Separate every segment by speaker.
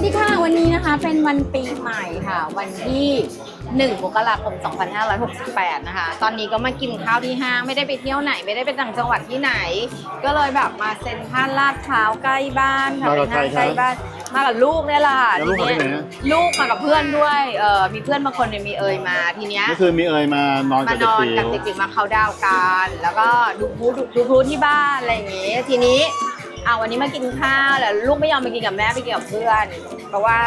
Speaker 1: วัสดีค่ะ วันนี้นะคะเป็นวันปีใหม่ค่ะ วันที่1มกราคม 2568 นะคะ ตอนนี้ก็มากินข้าวที่ห้างไม่ได้ไปเที่ยวไหน ไม่ได้ไปต่างจังหวัดที่ไหน ก็เลยแบบมาเซ็นทรัลลาดพร้าวใกล้บ้านค่ะ
Speaker 2: มากับ
Speaker 1: เป็นห้าง
Speaker 2: ใคร
Speaker 1: ใกล้
Speaker 2: ครับ
Speaker 1: บ้านมากับลูกเนี่ยแหละค่ะ
Speaker 2: แล้วลูกมา
Speaker 1: ที
Speaker 2: ที่ไหน
Speaker 1: เนี้ย
Speaker 2: นะ
Speaker 1: ลูกมากับเพื่อนด้วยเออมีเพื่อนบางคนเนี่ยมีเอยมาทีเนี้ย
Speaker 2: ก็คือมีเอยมานอน
Speaker 1: มา
Speaker 2: กับ
Speaker 1: น
Speaker 2: เด็ก
Speaker 1: อน
Speaker 2: จิ๋
Speaker 1: กับ
Speaker 2: ว
Speaker 1: เด็กๆมาเขาน์ดาวน์กัน แล้วก็ดูพลุดูดูพลุที่บ้านอะไรอย่างงี้ ทีนี้ เอาวันนี้มากินข้าวแล้วลูกไม่ยอมไปกินกับแม่ไปกินกับเพื่อน เพราะว่า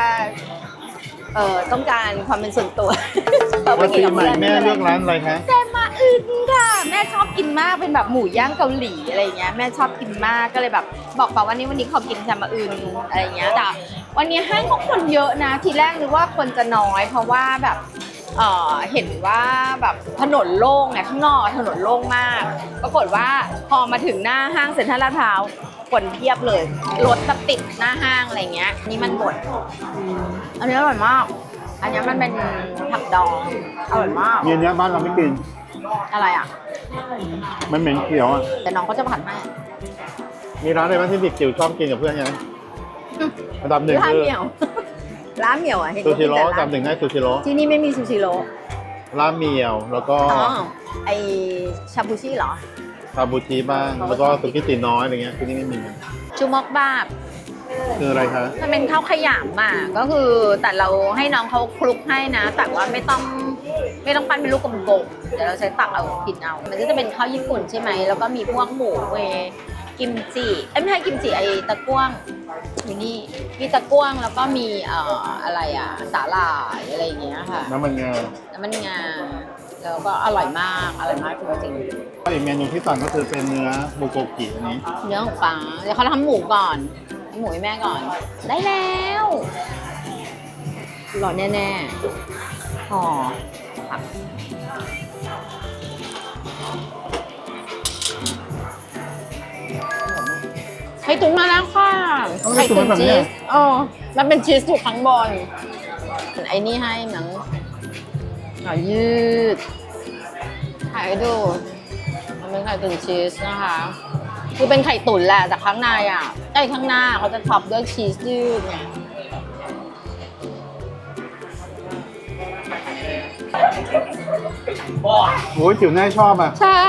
Speaker 1: เออต้องการความเป็นส่วนตัวเราไป
Speaker 2: วัน
Speaker 1: กิน
Speaker 2: ปี
Speaker 1: กับ
Speaker 2: ใหม่
Speaker 1: เพื่อน
Speaker 2: แม่เลือกร้านอะไรคะ
Speaker 1: แซมมาอึนค่ะ แม่ชอบกินมากเป็นแบบหมูย่างเกาหลีอะไรอย่างเงี้ยแม่ชอบกินมากก็เลยแบบ บอกป่าวันนี้วันนี้ขอกินแซมมาอึนอะไรอย่างเงี้ยแต่วันนี้ห้างก็คนเยอะนะ ทีแรกนึกว่าคนจะน้อย เพราะว่าแบบเอ่อเห็นว่าแบบถนนโล่งไงข้างนอกถนนโล่งมากปรากฏว่าพอมาถึงหน้าห้างเซ็นทรัลลาดพร้าว คนเพียบเลย รถแบบติดหน้าห้างอะไรเงี้ย นี่มันบด อันนี้อร่อยมาก อันนี้มันเป็นผักดอง อร่อยมาก
Speaker 2: เย็นเนี้ยบ้านเราไม่กิน
Speaker 1: อะไรอะ
Speaker 2: มันเหม็นเขียวอะ
Speaker 1: แต่น้องเขาจะผัดให้
Speaker 2: มีร้านอะไรบ้างที่เด็กจิ๋วชอบกินกับเพื่อนยังอันดับหนึ่ง
Speaker 1: ร้าน
Speaker 2: คือ
Speaker 1: เหมียว ร้านเหมียวอะเห็น
Speaker 2: ซู
Speaker 1: เขา
Speaker 2: ชิ
Speaker 1: กิน
Speaker 2: โร่
Speaker 1: แต่
Speaker 2: อันดั
Speaker 1: ร้า
Speaker 2: บ
Speaker 1: น
Speaker 2: หนึ่งได้ซูชิโร่
Speaker 1: ที่นี่ไม่มีซูชิโร่
Speaker 2: ร้านเมียวแล้วก็
Speaker 1: อ๋อไอชาบูชิเหรอ
Speaker 2: คาบูชิบ้าง แล้วก็สุกี้ตีน้อยอะไรเงี้ยที่นี่ไม่มี
Speaker 1: ชูมอกบาบ
Speaker 2: คืออะไรคะ
Speaker 1: มันเป็นข้าวขยำอะก็คือแต่เราให้น้องเขาคลุกให้นะ แต่ว่าไม่ต้องไม่ต้องปั้นเป็นลูกกลมๆเดี๋ยวเราใช้ตักเอากินเอา มันก็จะเป็นข้าวญี่ปุ่นใช่ไหม แล้วก็มีพวกหมูเวกิมจิเอ้ยไม่ใช่กิมจิไอตะกั่วงอยู่นี่มีตะกั่วงแล้วก็มีเอ่ออะไรอะสาหร่ายอะไรอย่างเงี้ยค่ะ
Speaker 2: น้ำมันงา
Speaker 1: น้ำมันงา แล้วก็อร่อยมากอร่อยมากจริง
Speaker 2: อีกเมนูที่สั่งก็คือเป็นเนื้อบูโกกิอันนี้
Speaker 1: ๆเนื้อของปลาเดี๋ยวเขาทำหมูก่อนทำหมูให้แม่ก่อน ได้แล้วหล่อแน่ๆห่อผักไข่ตุ๋นมาแล้วค่ะ
Speaker 2: เอาไข่ตุ๋นมาแบบเนี้
Speaker 1: ชี
Speaker 2: ย
Speaker 1: สอ๋อมันเป็นชีสอยู่ข้างบนไอ้นี่ให้หนัง ขอยืดถ่ายให้ดูมันเป็นไข่ตุ๋นชีสนะคะ คือเป็นไข่ตุ๋นแหละแต่ข้างในอะไอ้ข้างหน้าเขาจะท็อปด้วยชีสยืดไง
Speaker 2: โอ้ยจิ๋วแน่ชอบอะ
Speaker 1: ใช่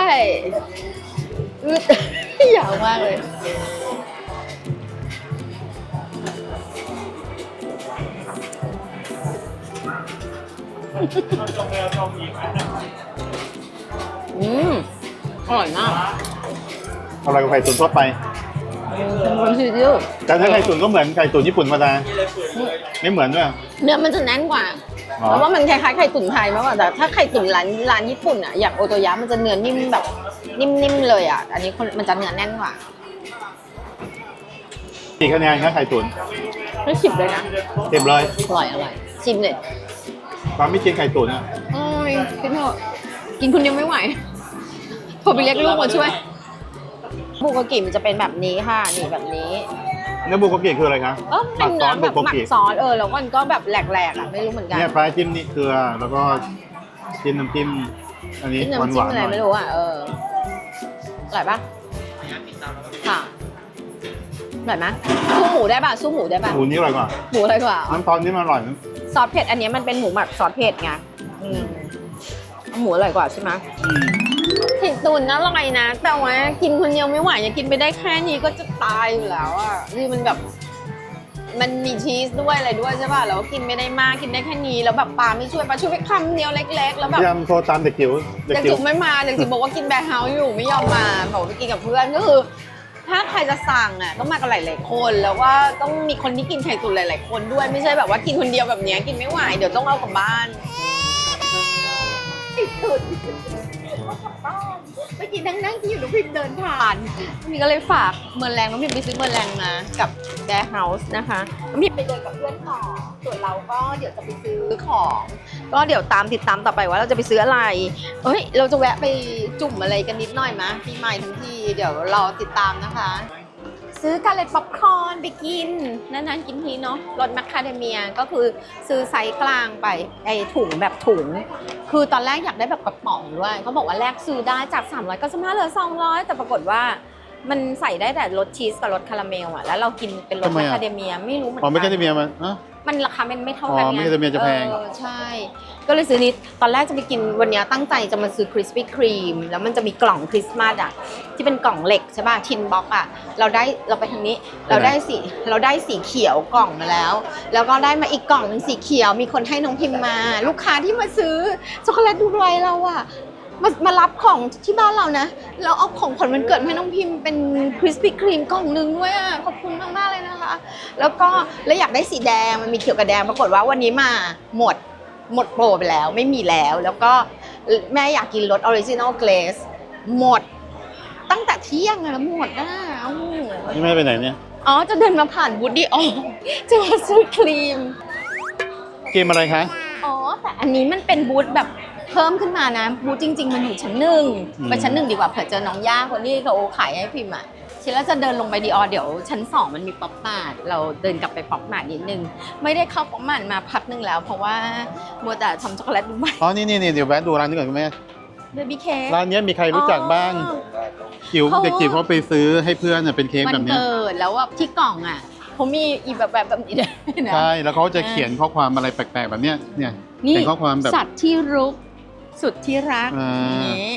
Speaker 1: อืดยาวมากเลย อืมอร่อยมาก
Speaker 2: อะไรกับไข่ตุ๋นทั่วไป
Speaker 1: เป็นคนชีสยืด
Speaker 2: แต่ถ้าไข่ตุ๋นก็เหมือนไข่ตุ๋นญี่ปุ่นธรรมดาไม่เหมือนด้วย
Speaker 1: เนื้อมันจะแน่นกว่า
Speaker 2: อ๋อ
Speaker 1: เพราะว่ามันคล้ายๆไข่ตุ๋นไทยมากกว่าแต่ถ้าไข่ตุ๋นร้านร้านญี่ปุ่นอะอย่างโอโตยะมันจะเนื้อนิ่มแบบนิ่มๆเลยอะ อันนี้คนมันจะเนื้อแน่นกว่า
Speaker 2: กี่คะแนนคะไข่ตุ๋น
Speaker 1: ไม่ฉิบเลยนะ
Speaker 2: เต็มเลย
Speaker 1: อร่อยอร่อยชิมเลย
Speaker 2: ความไม่กินไข่ตุ๋นอะ
Speaker 1: โอ้ยกินเถอะกินคนเดียวไม่ไหวโทรไปเรียกลูกมาช่วยบุกกิมันจะเป็นแบบนี้ค่ะนี่แบบนี้
Speaker 2: เนื้อบูโกกิคืออะไรคะ
Speaker 1: เออเป็นเนื้อแบบ
Speaker 2: บุ
Speaker 1: หมักซอสเออแล้วมันก็แบบแหลกๆอะไม่รู้เหมือนกัน
Speaker 2: เนี่ยปลาจิ้มนี่เกลือแล้วก็จิ้มน้ำจิ้มอันนี้
Speaker 1: ที่
Speaker 2: หวาน
Speaker 1: น้ำ
Speaker 2: ห
Speaker 1: จิ้ม
Speaker 2: วาน
Speaker 1: อะไร
Speaker 2: หน่อย
Speaker 1: ไม่รู้อะเอออร่อยปะค่ะอร่อยไหมสู้หมูได้ป่ะสู้หมูได้ป่ะ
Speaker 2: หมูนี่อร่อยกว่า
Speaker 1: หมูอะไรกว่า
Speaker 2: น้ำตอนนี่มันอร่อยนะ
Speaker 1: ซอสเผ็ดอันนี้มันเป็นหมูหมักซอสเผ็ดไงอืมหมูอร่อยกว่าใช่ไหม
Speaker 2: อืม
Speaker 1: ถิดตุนอร่อยนะ แต่ว่ากินคนเดียวไม่ไหวอย่ากินไปได้แค่นี้ก็จะตายอยู่แล้วอะคือมันแบบ มันมีชีสด้วยอะไรด้วยใช่ป่ะแล้วก็กินไม่ได้มากกินได้แค่นี้แล้วแบบปลาไม่ช่วยปลาช่วยไปคำเดียวเล็ก ๆ แล้วแบบ
Speaker 2: พยายามโทรตามเด็กจิ๋วเด็ก
Speaker 1: เด็ก
Speaker 2: จิ๋
Speaker 1: จุ
Speaker 2: ว
Speaker 1: กไม่มาเด็กจุกบอกว่ากินแบร์เฮาส์อยู่ไม่ยอมมาบอกไปกินกับเพื่อนก็คือ ถ้าใครจะสั่งอะต้องมากันหลาย ๆ คนแล้วว่าต้องมีคนที่กินไข่ตุ๋นหลาย ๆ คนด้วยไม่ใช่แบบว่ากินคนเดียวแบบเนี้ยกินไม่ไหวเดี๋ยวต้องเอากลับบ้านไข่ตุ๋น บบ้านไม่กินนั่งนั่งที่อยู่น้องพิมเดินผ่านนี่ก็เลยฝากเมือนแรงน้องพิมไปซื้อเมือนแรงมากับแบร์เฮาส์นะคะน้องพิมไปเดินกับเพื่อนต่อส่วนเราก็เดี๋ยวจะไปซื้อของ ก็เดี๋ยวตามติดตามต่อไปว่าเราจะไปซื้ออะไรเอ้ยเราจะแวะไปจุ่มอะไรกันนิดหน่อยมะปีใหม่ทั้งทีเดี๋ยวรอติดตามนะคะ ซื้อกาเล็ตป๊อปคอร์นไปกินนานๆกินทีเนาะรสแมคคาเดเมียก็คือซื้อไซส์กลางไปไอถุงแบบถุง คือตอนแรกอยากได้แบบกระป๋องด้วยเขาบอกว่าแลกซื้อได้จาก300ก็สมาเหลือ 200 แต่ปรากฏว่า มันใส่ได้แต่รสชีสกับรสคาราเมลอะแล้วเรากินเป็นรส
Speaker 2: ทำไม
Speaker 1: มา
Speaker 2: อะ
Speaker 1: คาเดเมียไม่รู้เหมือน
Speaker 2: อ๋อไม่ใช่
Speaker 1: กั
Speaker 2: ที่เมียมันอะ
Speaker 1: มันราคามันไม่เท่ากัน
Speaker 2: อ๋อ
Speaker 1: ไง
Speaker 2: ไม่ใช่เมียจะแพง
Speaker 1: เออใช่ ก็เลยซื้อนี้ตอนแรกจะไปกินวันเนี้ยตั้งใจจะมาซื้อคริสปี้ครีมแล้วมันจะมีกล่องคริสต์มาสอะที่เป็นกล่องเหล็กใช่ป่ะทินบ็อกอะเราได้เราไปทางนี้เราได้สีเราได้สีเขียวกล่องมาแล้ว แล้วก็ได้มาอีกกล่องหนึงสีเขียวมีคนให้น้องพิมพ์มา ลูกค้าที่มาซื้อช็อกโกแลตดูไรเราอะ มามารับของที่บ้านเรานะแล้วเอาของขวัญวันเกิดมาให้น้องพิมพ์เป็นคริสปี้ครีมกล่องหนึงด้วยอะขอบคุณมากๆเลยนะคะ แล้วก็แล้วอยากได้สีแดงมันมีเขียวกับแดงปรากฏว่าวันนี้มาหมดหมดโปรไปแล้วไม่มีแล้ว แล้วก็แม่อยากกินรสออริจินอลเกรสหมดตั้งแต่เที่ยงอะแล้วหมดอะโอ้โห
Speaker 2: นี่แม่ไปไหนเนี่ย
Speaker 1: อ๋อจะเดินมาผ่านบูดดี้อ๋อจะมาซื้อครีม
Speaker 2: เกมอะไรคะ
Speaker 1: อ๋อ แต่อันนี้มันเป็นบูธแบบ เพิ่มขึ้นมานะบูธจริง ๆ มันอยู่ชั้นหนึ่ง
Speaker 2: อืม
Speaker 1: ไปชั้นหนึ่งดีกว่าเผื่อเจอน้องย่าคนที่เขาขายให้พิมพ์อะทีแรกจะเดินลงไปดีออเดี๋ยวชั้นสองมันมีป๊อปมาร์ทเราเดินกลับไปป๊อปมาร์ทนิดนึง ไม่ได้เข้าป๊อปมาร์ทมาพักนึงแล้ว เพราะว่ามัวแต่ทำช็อกโกแลตดูใหม่
Speaker 2: อ๋อนี่นี่นี่เดี๋ยวแวะดูร้านนี้ก่อนคุณแม่
Speaker 1: เบบี้เค้ก
Speaker 2: ร้านเนี้ยมีใครรู้จักบ้างจิ๋ว
Speaker 1: เขา
Speaker 2: เด็กจิ๋วเขาไปซื้อให้เพื่อนน่ะเป็นเค้ก
Speaker 1: วั
Speaker 2: แบ
Speaker 1: น
Speaker 2: บเนี้ย
Speaker 1: เกิดแล้วว่าที่กล่องอะเขามีอีแบบแบบแบบนี้ด้วยนะ
Speaker 2: ใช่แล้วเขาจะเขียนข้อความอะไรแปลกๆแบบเนี้ยเนี่ย
Speaker 1: นี่
Speaker 2: เป็นข้อความแบบ
Speaker 1: สัตว์ที่รุก สุดที่รัก
Speaker 2: อ่า
Speaker 1: อย่างนี้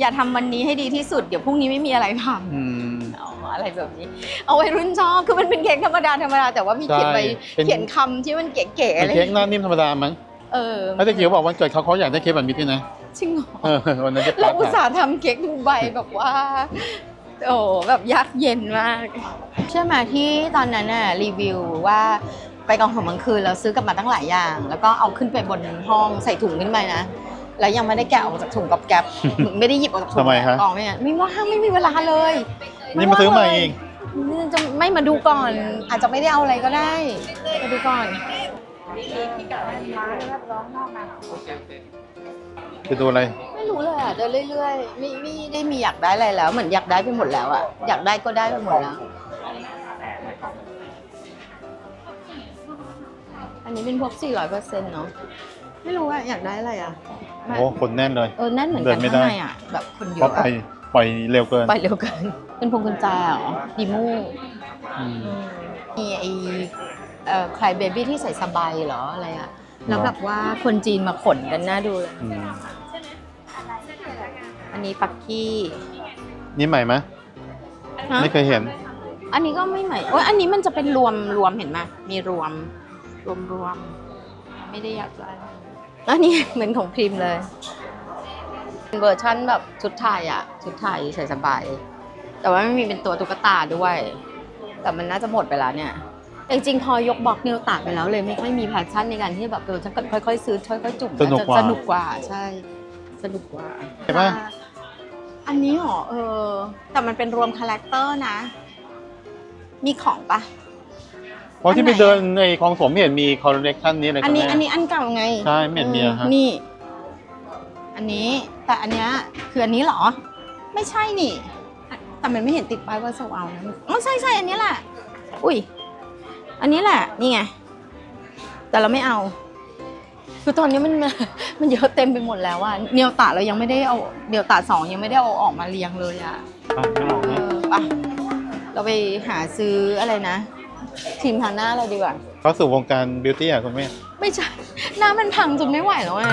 Speaker 1: อย่าทำวันนี้ให้ดีที่สุดเดี๋ยวพรุ่งนี้ไม่มีอะไรทำ
Speaker 2: อืม
Speaker 1: เอาอะไรแบบนี้ เอาไว้รุ่นชอบคือมันเป็นเค้กธรรมดาธรรมดาแต่ว่ามีเขียน
Speaker 2: ใช่
Speaker 1: ไว้
Speaker 2: เป็น
Speaker 1: เขียนคำที่มันเก๋ๆ
Speaker 2: เป็
Speaker 1: อะ
Speaker 2: น
Speaker 1: ไร
Speaker 2: เค้กหน้านิ่มธรรมดามั้ง
Speaker 1: เออ
Speaker 2: แล้วเด็กจิ๋วบอกวันเกิดเขาเขาอยากได้เค้กแบบนี้ด้วยนะ
Speaker 1: จริงเหรอ
Speaker 2: เออวันนั้นจะ
Speaker 1: เรา
Speaker 2: ปัด
Speaker 1: อุต
Speaker 2: อะ
Speaker 1: ส่าห์ทำเค้กดูใบแบบว่า โอ้แบบยากเย็นมาก เชื่อไหมาที่ตอนนั้นน่ะรีวิวว่าไปกองของมังคืนเราซื้อกลับมาตั้งหลายอย่าง แล้วก็เอาขึ้นไปบนห้องใส่ถุงขึ้นไปนะ แล้วยังไม่ได้แกะออกจากถุงกับแก๊บไม่ได้หยิบออกจากถุง
Speaker 2: ทำไมคะ
Speaker 1: กองไม่งั้นไม่ว่างไม่มีเวลาเลย
Speaker 2: นี่มาซื้อใหม่อีก
Speaker 1: นี่จะไม่มาดูก่อน อาจจะไม่ได้เอาอะไรก็ได้มาดูก่อน
Speaker 2: จะดูอะไร
Speaker 1: ไม่รู้เลยอะเดินเรื่อยๆไม่ไม่ได้มีอยากได้อะไรแล้วเหมือนอยากได้ไปหมดแล้วอะอยากได้ก็ได้ไปหมดแล้ว อันนี้เป็นพวก400เปอร์เซ็นต์เนาะ ไม่รู้อะอยากได้อะไรอะ
Speaker 2: โอ้คนแน่นเลย
Speaker 1: เออนั่นเหมือน
Speaker 2: เดิ
Speaker 1: กัน
Speaker 2: นไม่
Speaker 1: ข้าง
Speaker 2: ได้
Speaker 1: ในอะแบบคนเย
Speaker 2: เพราะ
Speaker 1: อะ
Speaker 2: ไป
Speaker 1: อะ
Speaker 2: ปล่อยเร็วเกิน
Speaker 1: ไปเร็วเกินเป็นพวงกุญแจเหรอดีมู
Speaker 2: อืม
Speaker 1: อืม มีไอเอ่อใครเบบี้ที่ใส่สบายเหรออะไรอะแล้วแบบว่าคนจีนมาขนกันน่าดูเลย
Speaker 2: อืม
Speaker 1: อันนี้ปักกี้
Speaker 2: นี่ใหม่ไหม
Speaker 1: ฮะ
Speaker 2: ไม่เคยเห็น
Speaker 1: อันนี้ก็ไม่ใหม่โอ้ยอันนี้มันจะเป็นรวมรวมเห็นไหมมีรวม รวมรวม ไม่ได้อยากได้ อันนี้เหมือนของพริมเลยเป็นเวอร์ชั่นแบบชุดไทยอะชุดไทยใส่สบาย แต่ว่าไม่มีเป็นตัวตุ๊กตาด้วย แต่มันน่าจะหมดไปแล้วเนี่ยจริงๆพอยกบล็อกนิวตัดไปแล้วเลยไม่ค่อยมีแพชชั่นในการที่แบบเออฉันก็ค่อยๆซื้อค่อยๆจุ่ม
Speaker 2: สนุกกว่า
Speaker 1: สนุกกว่าใช่สนุกกว่า
Speaker 2: เห็นปะ
Speaker 1: อันนี้หรอเออ แต่มันเป็นรวมคาแรคเตอร์นะ มีของปะ
Speaker 2: เพราะที่
Speaker 1: อัน
Speaker 2: ไป
Speaker 1: ไหน
Speaker 2: เดินในคลองสมไม่เห็นมีคอลเลกชันนี้เลย
Speaker 1: อันนี้
Speaker 2: คุณแม่
Speaker 1: อันนี้อันเก่าไง
Speaker 2: ใช่ไม่เห็นมีอะฮะ
Speaker 1: ออนี่ อันนี้แต่อันเนี้ยคืออันนี้เหรอ ไม่ใช่นี่อะแต่มันไม่เห็นติดป้ายว่าโซเอานะอ๋อใช่ใช่อันนี้แหละ อุ้ย อันนี้แหละ นี่ไง แต่เราไม่เอา คือตอนนี้มันมันเยอะเต็มไปหมดแล้วอะเนียวตาเรายังไม่ได้เอาเนียวตาสองยังไม่ได้เอาออกมาเรียงเลยอะ
Speaker 2: อะไม่ออก
Speaker 1: เอ
Speaker 2: นะ
Speaker 1: อไปเราไปหาซื้ออะไรนะ ทีมทางหน้าเราดีกว่า
Speaker 2: เข้าสู่วงการบิวตี้อะคุณแม่
Speaker 1: ไม่ใช่ หน้ามันพังจนไม่ไหวแล้วไง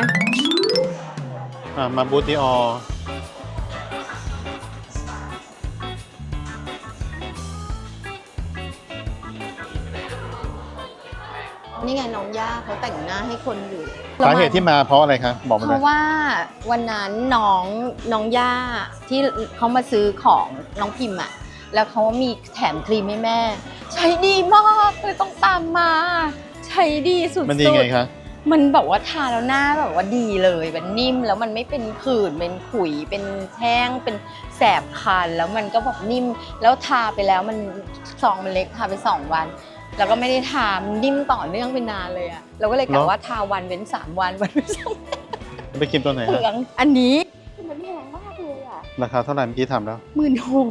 Speaker 2: อะมาบูติออ
Speaker 1: นี่ไงน้องย่าเขาแต่งหน้าให้คนอยู่
Speaker 2: สาเหตุที่มาเพราะอะไรคะบอกมา
Speaker 1: เพ
Speaker 2: เลย
Speaker 1: ราะว่าวันนั้นน้องน้องย่าที่เขามาซื้อของน้องพิมพ์อะแล้วเขามีแถมครีมให้แม่ใช้ ดีมากเลยต้องตามมา ใช้ดีสุดๆ
Speaker 2: มันดีไงคะ
Speaker 1: มันแบบว่าทาแล้วหน้าแบบว่าดีเลยมันนิ่มแล้วมันไม่เป็นขื่นเป็นขุยเป็นแห้งเป็นแสบคันแล้วมันก็แบบนิ่ม แล้วทาไปแล้วมันซองมันเล็กทาไปสองวัน แล้วก็ไม่ได้ทามันนิ่มต่อเนื่องไปนานเลยอะเราก็เลยกะว่าทาวันเว้นสามวันวันเว้นสอง
Speaker 2: ไปกินตัวไหน
Speaker 1: เปลื
Speaker 2: ฮะ
Speaker 1: องอันนี้มันแพงมากเลยอะ
Speaker 2: ราคาเท่าไหร่เมื่อกี้ทำแล้ว
Speaker 1: หมื่นหก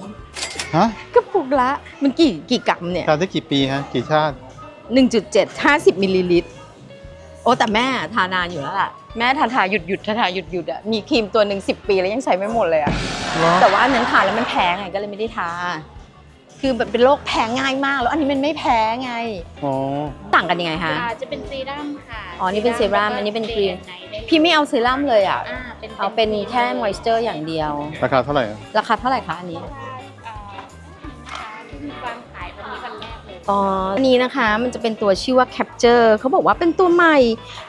Speaker 2: ฮะ
Speaker 1: กระปุ กละ มันกี่กี่กรัมเนี่ย
Speaker 2: ทำได้กี่ปีฮะกี่ชาติ
Speaker 1: หนึ่งจุดเจ็ดห้าสิบมิลลิลิตร โอ้แต่แม่ทานานอยู่แล้วล่ะ แม่ทาทาหยุดหยุดทาทาหยุดหยุดอะ มีครีมตัวหนึ่งสิปีแล้วยังใช้ไม่หมดเลยอะ
Speaker 2: เหรอ
Speaker 1: แต่ว่าอันนั้นทาแล้วมันแพ้ไงก็เลยไม่ได้ทา คือแบบเป็นโรคแพ้ง่ายมาก แล้วอันนี้มันไม่แพ้ไง
Speaker 2: อ๋อ
Speaker 1: ต่างกันยังไงคะ
Speaker 3: อ่าจะเป็นเซรั่มค่ะ
Speaker 1: อ๋อนี่เป็นเซรั่มอันนี้เป็นครีม
Speaker 3: ไหนได้
Speaker 1: พี่ไม่เอาเซรั่มเลยอะ
Speaker 3: อ่าเป็น
Speaker 1: เอาเป็นแค่มอยส์เจอร์อย่างเดียว
Speaker 2: ราคาเท่าไหร่อะ
Speaker 1: ราคาเท่าไหร่คะอันนี้
Speaker 3: อ๋
Speaker 1: ออันนี้นะคะมันจะเป็นตัวชื่อว่า Capture เขาบอกว่าเป็นตัวใหม่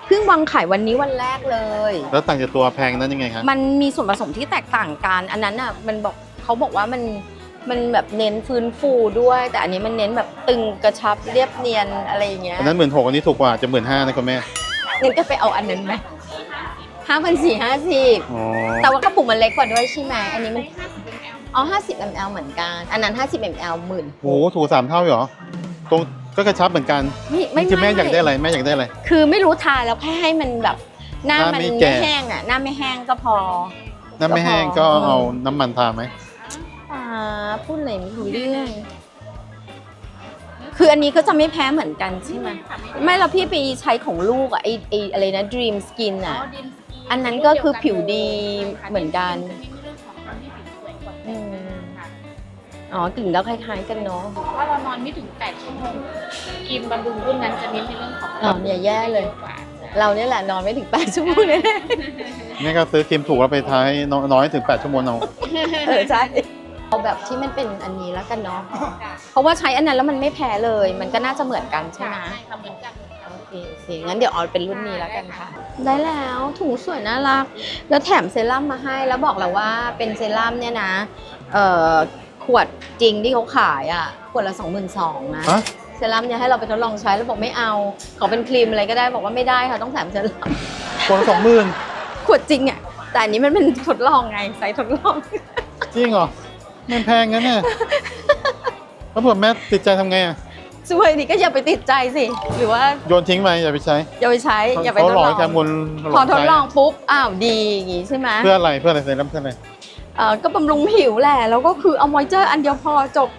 Speaker 1: เพิ่งวางขายวันนี้วันแรกเลย
Speaker 2: แล้วต่างจากตัวแพงนั้นยังไงคะ
Speaker 1: มันมีส่วนผสมที่แตกต่างกัน อันนั้นอะมันบอกเขาบอกว่ามันมันแบบเน้นฟื้นฟูด้วย แต่อันนี้มันเน้นแบบตึงกระชับเรียบเนียนอะไรอย่างเงี้ย
Speaker 2: อันนั้นหมื่นหกอันนี้ถูกกว่าจะหมื่นห้านะคุณแม่
Speaker 1: งั้นก็ไปเอาอันนั้นไหมห้าพันสี่ห้าสิบ
Speaker 2: อ๋อ
Speaker 1: แต่ว่ากระปุกมันเล็กกว่าด้วยใช่ไหมอันนี้มัน
Speaker 3: ได้50 ml
Speaker 1: อ๋อห้าสิบ ml เหมือนกัน อันนั้นห้าสิบ ml หมื่น
Speaker 2: โอ้โหถูกสามเท่าเหรอ ตรงก็กระชับเหมือนกัน
Speaker 1: ไม่ไม่
Speaker 2: คือแม่อยากได้
Speaker 1: ไม่
Speaker 2: อะไรแม่อยากได้อะไร
Speaker 1: คือไม่รู้ทาแล้วแค่ให้มันแบบหน้า
Speaker 2: หน้า
Speaker 1: มัน
Speaker 2: ไม่
Speaker 1: ไม่
Speaker 2: แก่
Speaker 1: แห้งอะหน้าไม่แห้งก็พอ
Speaker 2: น้ำไม่แห้ง
Speaker 1: ก็
Speaker 2: ก็
Speaker 1: พอ
Speaker 2: เอาน้ำมันทาไหม
Speaker 1: อ่าพูดอะไรไม่รู้เรื่อง คืออันนี้ก็จะไม่แพ้เหมือนกันใช่ไหมไม่เราพี่ไปใช้ของลูกอะไอไออะไรนะ Dream Skin อะอันนั้นก็คือผิวดีเหมือนกัน
Speaker 3: จะมีเรื่องของคนที่ผิวสวยกว่า
Speaker 1: อืม
Speaker 3: ค่ะ
Speaker 1: อ๋อกลิ่นแล้วคล้ายๆกันเนาะ
Speaker 3: เพราะว่าเรานอนไม่ถึง 8 ชั่วโมงครีมบำรุงรุ่นนั้นจะเน้นในเรื่องของ
Speaker 1: อ๋อเนี่ยแย่เลย
Speaker 3: กว่า
Speaker 1: เราเนี่ยแหละนอนไม่ถึงแปดชั่วโมงเลย
Speaker 2: แม่ก็ซื้อครีมถูกแล้วไปทาให้น้อยถึง 8 ชั่วโมงเอา
Speaker 1: เออใช่เอาแบบที่มันเป็นอันนี้แล้วกันเนาะเพราะว่าใช้อันนั้นแล้วมันไม่แพ้เลย มันก็น่าจะเหมือนกันใช่ไหม
Speaker 3: ใช่ค่ะเหมือนกัน
Speaker 1: โอเคสิงั้นเดี๋ยวเอาเป็นรุ่นนี้แล้วกันค่ะ ได้แล้วถุงสวยน่ารัก แล้วแถมเซรั่มมาให้แล้วบอกเราว่าเป็นเซรั่มเนี่ยนะเอ่อ ขวดจริงที่เขาขายอะขวดละ22,000นะ
Speaker 2: ฮะ
Speaker 1: เซรั่มเนี่ยให้เราไปทดลองใช้แล้วบอกไม่เอาขอเป็นครีมอะไรก็ได้บอกว่าไม่ได้ค่ะต้องแถมเซรั่ม
Speaker 2: คนละสองหมื่น
Speaker 1: ขวดจริงอะแต่อันนี้มันเป็นทดลองไงไซส์ทดลอง
Speaker 2: จริงเหรอมันแพงงั้นเนี่ยแล้วเผื่อแม่ติดใจทำไงอะ
Speaker 1: ช่วยนี่ก็อย่าไปติดใจสิ หรือว่า
Speaker 2: โยนทิ้งไปอย่าไปใช้
Speaker 1: อย่าไปใช้อย่าไป
Speaker 2: เขา
Speaker 1: ทด
Speaker 2: หล
Speaker 1: ล
Speaker 2: อ
Speaker 1: อกง
Speaker 2: แค่มน
Speaker 1: พอทดลองปุ๊บอ้าวดีอย่างงี้ใช่ไหม
Speaker 2: เพื่ออะไรเพื่ออะไรเซรั่มเพื่ออะไร
Speaker 1: เอ่อก็บำรุงผิวแหละแล้วก็คือเอามอยเจอร์อันเดียวพอจบ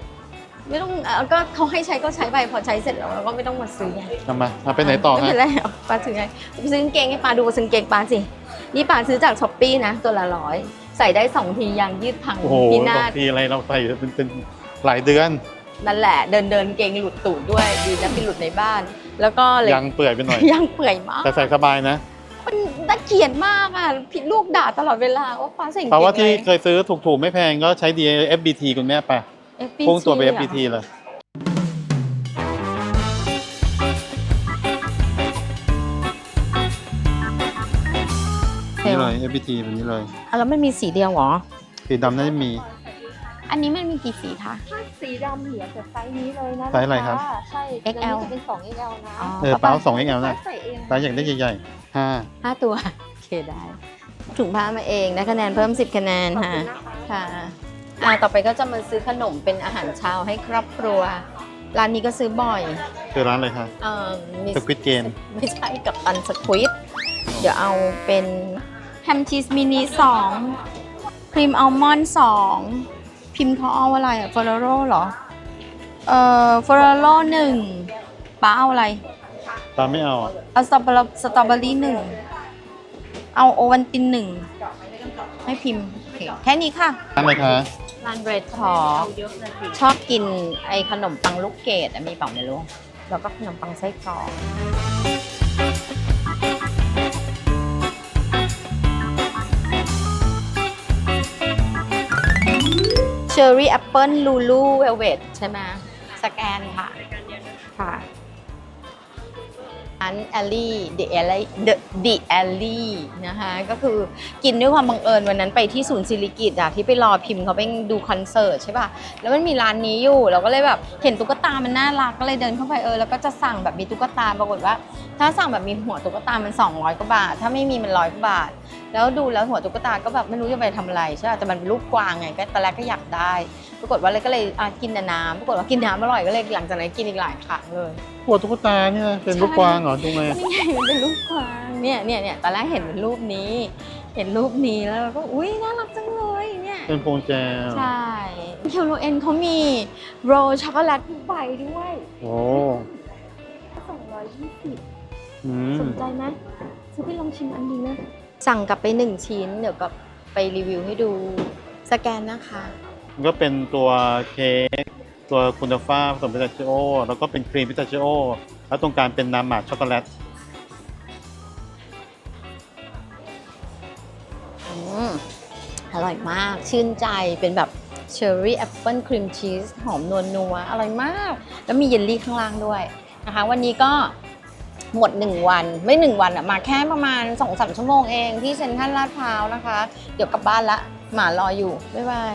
Speaker 1: ไม่ต้องเอ่อก็เขาให้ใช้ก็ใช้ไปพอใช้เสร็จแล้วเราก็ไม่ต้องมาซื้อไง
Speaker 2: ทำมาเอาไปไหนต่อ
Speaker 1: ไม่
Speaker 2: ฮะ
Speaker 1: เป็นไรเอาปาซื้อไงไปซื้อกางเกงให้ปาดูซื้อกางเกงปาสินี่ปาซื้อจากช้อปปี้นะตัวละร้อยใส่ได้สองทียางยืดพัง
Speaker 2: โอ้โห
Speaker 1: พิ
Speaker 2: บ
Speaker 1: นาา
Speaker 2: ง
Speaker 1: ศ
Speaker 2: ทีอะไรเราใส่เป็นเป็นหลายเดือน
Speaker 1: นั่นแหละเดินเดินเกงหลุดตูดด้วยดีนะไปหลุดในบ้าน แล้วก็เลย
Speaker 2: ยังเปื่อยไปหน่อย
Speaker 1: ยังเปื่อยมาก
Speaker 2: แต่ใส่สบายนะ
Speaker 1: มันน่าเกลียดมากอะผิดลูกด่าตลอดเวลาว่าฟ้าใส่กง
Speaker 2: เพราะว่าที่
Speaker 1: อไเค
Speaker 2: ยซื้อถูกๆ ไม่แพงก็ใช้ D FBT คุณแม่ไป
Speaker 1: FBT
Speaker 2: พุ่งตัวไป
Speaker 1: เหรอ
Speaker 2: FBT เลยนี่เลย FBT แบบนี้เลย
Speaker 1: อะแล้วมันมีสีเดียวเหรอ
Speaker 2: สีดำน่าจะมี
Speaker 1: อันนี้มันมีกี่สีคะ
Speaker 3: ถ้าสีดำเหลือแต่ไซส์นี้เลยนะ
Speaker 2: ไซส์อะไรครับ
Speaker 3: ใช่
Speaker 1: XL
Speaker 3: จะเป็น 2 XL นะ
Speaker 2: เออเป้าสอง XL นะ
Speaker 3: ใส่เอง
Speaker 2: ไซส์อยากได้ใหญ่ๆ ห้า
Speaker 1: ห้าตัว โอเคได้ ถุงผ้ามาเองได้คะแนนเพิ่ม 10 คะแนน
Speaker 3: ขอบ
Speaker 1: ค่ะ
Speaker 3: คุณนะคะ
Speaker 1: ค่ะอ่าต่อไปก็จะมาซื้อขนมเป็นอาหารเช้าให้ครอบครัว ร้านนี้ก็ซื้อบ่อย
Speaker 2: คือร้านอะไรคะ
Speaker 1: เอ่อมี
Speaker 2: สควิตเกม
Speaker 1: ไม่ใช่กับตันสควิดเดี๋ยวเอาเป็นแฮมชีสมินิสองครีมอัลมอนด์สองพิมพ์เขาเอาอะไรอะฟอร์โรเหรอ เอ่อฟอร์โรหนึ่งป้าเอาอะไร
Speaker 2: ตามไม่เอาอะ
Speaker 1: เอาสตรอเบอร์สตรอเบอรี่หนึ่ง เอาโอวันตินหนึ่งให้พิมพ์โอเคแค่นี้ค่ะ
Speaker 2: ร้านอะไรคะ
Speaker 1: ร้านเบรดทอชอบกินไอ้ขนมปังลูกเกดอะมีเปล่าไม่รู้ แล้วก็ขนมปังไส้กรอกเชอร์รี่แอปเปิลลูลูเวลเวตใช่ไหมสแกนค่ะ ค่ะ อันแอลลี่เดอะแอลลี่เดอะดิแอลลี่นะคะก็คือกินด้วยความบังเอิญวันนั้นไปที่ศูนย์ศิริกิตอะที่ไปรอพิมพ์เขาไปดูคอนเสิร์ตใช่ป่ะแล้วมันมีร้านนี้อยู่เราก็เลยแบบเห็นตุ๊กตามันน่ารักก็เลยเดินเข้าไปเออแล้วก็จะสั่งแบบมีตุ๊กตาปรากฏว่า ถ้าสั่งแบบมีหัวตุ๊กตามัน 200กว่าบาท ถ้าไม่มีมันร้อยกว่าบาท แล้วดูแล้วหัวตุ๊กตาก็แบบไม่รู้จะไปทำอะไรใช่ป่ะแต่มันเป็นรูปกวางไงก็ตอนแรกก็อยากได้ ปรากฏว่าเลยก็เลยกินน้ำปรากฏว่ากินน้ำอร่อยก็เลยหลังจากนั้นกินอีกหลายครั้งเลย
Speaker 2: หัวตุ๊กตาเนี่ยเป็นลูกกวางเหรอจุงเลย
Speaker 1: นี่ไงมันเป็นรูปกวางเนี่ยเนี่ยเนี่ยตอนแรกเห็นเป็นรูปนี้ เห็นรูปนี้แล้วเราก็อุ้ยน่ารักจังเลยเนี่ย
Speaker 2: เป็นพวงแจว
Speaker 1: ใช่เคียวโรเอ็นเขามีโรลช็อกโกแลตทุกใบด้วย
Speaker 2: โอ้
Speaker 3: 220
Speaker 2: อืม
Speaker 1: สนใจไหมซื้อไปลองชิมอันนี้นะสั่งกลับไปหนึ่งชิ้น เดี๋ยวกับไปรีวิวให้ดูสแกนนะคะ
Speaker 2: มันก็เป็นตัวเค้ก ตัวคุณฟ้าผสมพิสตาชิโอ แล้วก็เป็นครีมพิสตาชิโอ แล้วตรงกลางเป็นน้ำหมักช็อกโกแลต
Speaker 1: อืมอร่อยมาก ชื่นใจเป็นแบบเชอร์รี่แอปเปิลครีมชีสหอมนวลนัวอร่อยมาก แล้วมีเยลลี่ข้างล่างด้วยนะคะ วันนี้ก็หมด 1 วันไม่ 1 วันอะมาแค่ประมาณ2-3ชั่วโมงเองที่เซ็นทรัลลาดพร้าวนะคะ เดี๋ยวกลับบ้านละหมารออยู่ บ๊ายบาย